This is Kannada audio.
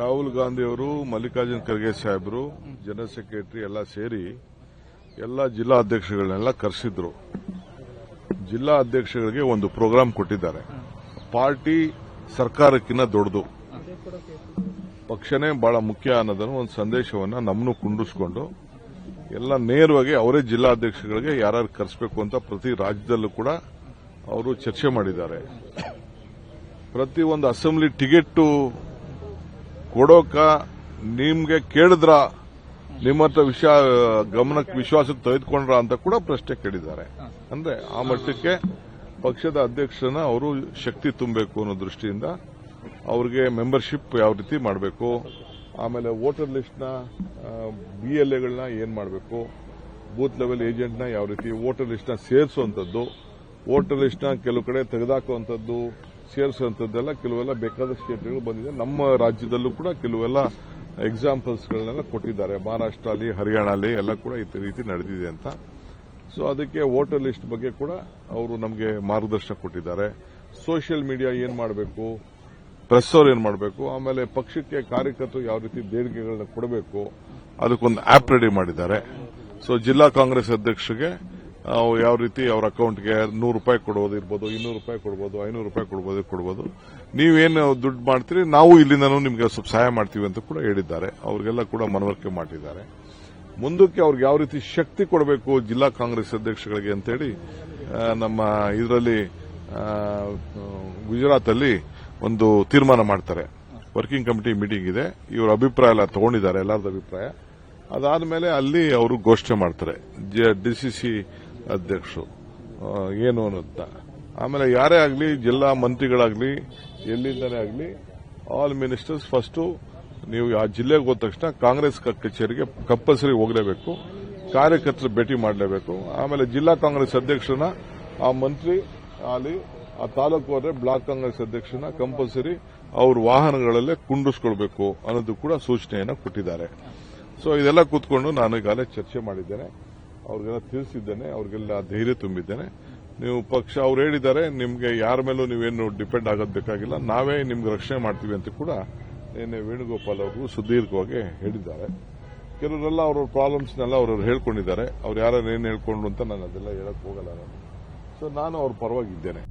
ರಾಹುಲ್ ಗಾಂಧಿ ಅವರು ಮಲ್ಲಿಕಾರ್ಜುನ್ ಖರ್ಗೆ ಸಾಹೇಬರು, ಜನರಲ್ ಸೆಕ್ರೆಟರಿ ಎಲ್ಲ ಸೇರಿ ಎಲ್ಲ ಜಿಲ್ಲಾ ಅಧ್ಯಕ್ಷಗಳನ್ನೆಲ್ಲ ಕರೆಸಿದ್ರು. ಜಿಲ್ಲಾ ಅಧ್ಯಕ್ಷಗಳಿಗೆ ಒಂದು ಪ್ರೋಗ್ರಾಂ ಕೊಟ್ಟಿದ್ದಾರೆ. ಪಾರ್ಟಿ ಸರ್ಕಾರಕ್ಕಿಂತ ದೊಡ್ಡದು. ಪಕ್ಷನೇ ಬಹಳ ಮುಖ್ಯ ಅನ್ನೋದನ್ನು ಒಂದು ಸಂದೇಶವನ್ನು ನಮ್ಮನ್ನು ಕುಂಡಿಸ್ಕೊಂಡು ಎಲ್ಲ ನೇರವಾಗಿ ಅವರೇ ಜಿಲ್ಲಾಧ್ಯಕ್ಷಗಳಿಗೆ ಯಾರ್ಯಾರು ಕರೆಸಬೇಕು ಅಂತ ಪ್ರತಿ ರಾಜ್ಯದಲ್ಲೂ ಕೂಡ ಅವರು ಚರ್ಚೆ ಮಾಡಿದ್ದಾರೆ. ಪ್ರತಿ ಒಂದು ಅಸೆಂಬ್ಲಿ ಟಿಕೆಟ್ ಕೊಡೋಕ ನಿಮ್ಗೆ ಕೇಳಿದ್ರ, ನಿಮ್ಮ ವಿಷಯ ಗಮನಕ್ಕೆ ವಿಶ್ವಾಸಕ್ಕೆ ತೆಗೆದುಕೊಂಡ್ರ ಅಂತ ಕೂಡ ಪ್ರಶ್ನೆ ಕೇಳಿದ್ದಾರೆ. ಅಂದ್ರೆ ಆ ಮಟ್ಟಕ್ಕೆ ಪಕ್ಷದ ಅಧ್ಯಕ್ಷರನ್ನ ಅವರು ಶಕ್ತಿ ತುಂಬಬೇಕು ಅನ್ನೋ ದೃಷ್ಟಿಯಿಂದ ಅವ್ರಿಗೆ ಮೆಂಬರ್ಶಿಪ್ ಯಾವ ರೀತಿ ಮಾಡಬೇಕು, ಆಮೇಲೆ ವೋಟರ್ ಲಿಸ್ಟ್ನ ಬಿ ಎಲ್ ಎಗಳನ್ನ ಏನ್ ಮಾಡಬೇಕು, ಬೂತ್ ಲೆವೆಲ್ ಏಜೆಂಟ್ನ ಯಾವ ರೀತಿ ವೋಟರ್ ಲಿಸ್ಟ್ನ ಸೇರಿಸುವಂಥದ್ದು ವೋಟರ್ ಲಿಸ್ಟ್ನ ಕೆಲವು ಕಡೆ ತೆಗೆದಾಕುವಂಥದ್ದು ಸೇರಿಸುವಂಥದ್ದೆಲ್ಲ ಕೆಲವೆಲ್ಲ ಬೇಕಾದ ಸ್ಟೇಟ್ಗಳು ಬಂದಿದೆ. ನಮ್ಮ ರಾಜ್ಯದಲ್ಲೂ ಕೂಡ ಕೆಲವೆಲ್ಲ ಎಕ್ಸಾಂಪಲ್ಸ್ಗಳನ್ನೆಲ್ಲ ಕೊಟ್ಟಿದ್ದಾರೆ. ಮಹಾರಾಷ್ಟ್ರ ಅಲ್ಲಿ ಹರಿಯಾಣ ಅಲ್ಲಿ ಎಲ್ಲ ಕೂಡ ಈ ರೀತಿ ನಡೆದಿದೆ ಅಂತ. ಸೊ ಅದಕ್ಕೆ ವೋಟರ್ ಲಿಸ್ಟ್ ಬಗ್ಗೆ ಕೂಡ ಅವರು ನಮಗೆ ಮಾರ್ಗದರ್ಶನ ಕೊಟ್ಟಿದ್ದಾರೆ. ಸೋಷಿಯಲ್ ಮೀಡಿಯಾ ಏನ್ ಮಾಡಬೇಕು? ಪ್ರೆಸ್ ಅವ್ರು ಏನ್ ಮಾಡಬೇಕು? ಆಮೇಲೆ ಪಕ್ಷಕ್ಕೆ ಕಾರ್ಯಕರ್ತರು ಯಾವ ರೀತಿ ದೇಣಿಗೆಗಳನ್ನ ಕೊಡಬೇಕು? ಅದಕ್ಕೊಂದು ಆಪ್ ರೆಡಿ ಮಾಡಿದ್ದಾರೆ. ಸೊ ಜಿಲ್ಲಾ ಕಾಂಗ್ರೆಸ್ ಅಧ್ಯಕ್ಷರಿಗೆ ಯಾವ ರೀತಿ ಅವ್ರ ಅಕೌಂಟ್ಗೆ ನೂರು ರೂಪಾಯಿ ಕೊಡಬಹುದು ಇರ್ಬೋದು, ಇನ್ನೂರು ರೂಪಾಯಿ ಕೊಡಬಹುದು ಐನೂರು ರೂಪಾಯಿ ಕೊಡಬಹುದು ಕೊಡಬಹುದು ನೀವೇನು ದುಡ್ಡು ಮಾಡ್ತೀರಿ, ನಾವು ಇಲ್ಲಿಂದನೂ ನಿಮಗೆ ಸ್ವಲ್ಪ ಸಹಾಯ ಮಾಡ್ತೀವಿ ಅಂತ ಕೂಡ ಹೇಳಿದ್ದಾರೆ. ಅವ್ರಿಗೆಲ್ಲ ಕೂಡ ಮನವರಿಕೆ ಮಾಡಿದ್ದಾರೆ. ಮುಂದಕ್ಕೆ ಅವ್ರಿಗೆ ಯಾವ ರೀತಿ ಶಕ್ತಿ ಕೊಡಬೇಕು ಜಿಲ್ಲಾ ಕಾಂಗ್ರೆಸ್ ಅಧ್ಯಕ್ಷಗಳಿಗೆ ಅಂತೇಳಿ ನಮ್ಮ ಇದರಲ್ಲಿ ಗುಜರಾತ್ ಅಲ್ಲಿ ಒಂದು ತೀರ್ಮಾನ ಮಾಡ್ತಾರೆ. ವರ್ಕಿಂಗ್ ಕಮಿಟಿ ಮೀಟಿಂಗ್ ಇದೆ. ಇವರ ಅಭಿಪ್ರಾಯ ಎಲ್ಲ ತಗೊಂಡಿದ್ದಾರೆ, ಎಲ್ಲರದ ಅಭಿಪ್ರಾಯ. ಅದಾದ ಮೇಲೆ ಅಲ್ಲಿ ಅವರು ಘೋಷಣೆ ಮಾಡ್ತಾರೆ. ಡಿಸಿಸಿ ಅಧ್ಯಕ್ಷರು. ಏನು ಅನ್ನುತ್ತ? ಆಮೇಲೆ ಯಾರೇ ಆಗಲಿ, ಜಿಲ್ಲಾ ಮಂತ್ರಿಗಳಾಗಲಿ ಎಲ್ಲಿಂದನೇ ಆಗಲಿ ಆಲ್ ಮಿನಿಸ್ಟರ್ಸ್ ಫಸ್ಟ್ ನೀವು ಆ ಜಿಲ್ಲೆಗೆ ಹೋದ ತಕ್ಷಣ ಕಾಂಗ್ರೆಸ್ ಕಚೇರಿಗೆ ಕಂಪಲ್ಸರಿ ಹೋಗಲೇಬೇಕು. ಕಾರ್ಯಕರ್ತರು ಭೇಟಿ ಮಾಡಲೇಬೇಕು. ಆಮೇಲೆ ಜಿಲ್ಲಾ ಕಾಂಗ್ರೆಸ್ ಅಧ್ಯಕ್ಷನ ಆ ಮಂತ್ರಿ ಅಲ್ಲಿ ಆ ತಾಲೂಕು ಹೋದ್ರೆ ಬ್ಲಾಕ್ ಕಾಂಗ್ರೆಸ್ ಅಧ್ಯಕ್ಷನ ಕಂಪಲ್ಸರಿ ಅವ್ರ ವಾಹನಗಳಲ್ಲೇ ಕುಂಡಿಸ್ಕೊಳ್ಬೇಕು ಅನ್ನೋದು ಕೂಡ ಸೂಚನೆಯನ್ನು ಕೊಟ್ಟಿದ್ದಾರೆ. ಸೊ ಇದೆಲ್ಲ ಕೂತ್ಕೊಂಡು ನಾನು ಈಗಾಗಲೇ ಚರ್ಚೆ ಮಾಡಿದ್ದೇನೆ. ಅವ್ರಿಗೆಲ್ಲ ತಿಳಿಸಿದ್ದೇನೆ, ಅವ್ರಿಗೆಲ್ಲ ಧೈರ್ಯ ತುಂಬಿದ್ದೇನೆ. ನೀವು ಪಕ್ಷ ಅವ್ರು ಹೇಳಿದ್ದಾರೆ, ನಿಮ್ಗೆ ಯಾರ ಮೇಲೂ ನೀವೇನು ಡಿಪೆಂಡ್ ಆಗೋದು ಬೇಕಾಗಿಲ್ಲ. ನಾವೇ ನಿಮ್ಗೆ ರಕ್ಷಣೆ ಮಾಡ್ತೀವಿ ಅಂತ ಕೂಡ ನಿನ್ನೆ ವೇಣುಗೋಪಾಲ್ ಅವರು ಸುದೀರ್ಘವಾಗಿ ಹೇಳಿದ್ದಾರೆ. ಕೆಲವರೆಲ್ಲ ಅವ್ರ ಪ್ರಾಬ್ಲಮ್ಸ್ನೆಲ್ಲ ಅವರು ಹೇಳ್ಕೊಂಡಿದ್ದಾರೆ. ಅವ್ರು ಯಾರು ಏನು ಹೇಳ್ಕೊಂಡ್ರು ಅಂತ ನಾನು ಅದೆಲ್ಲ ಹೇಳಕ್ ಹೋಗಲ್ಲ ನಾನು. ಸೊ ನಾನು ಅವ್ರ ಪರವಾಗಿದ್ದೇನೆ.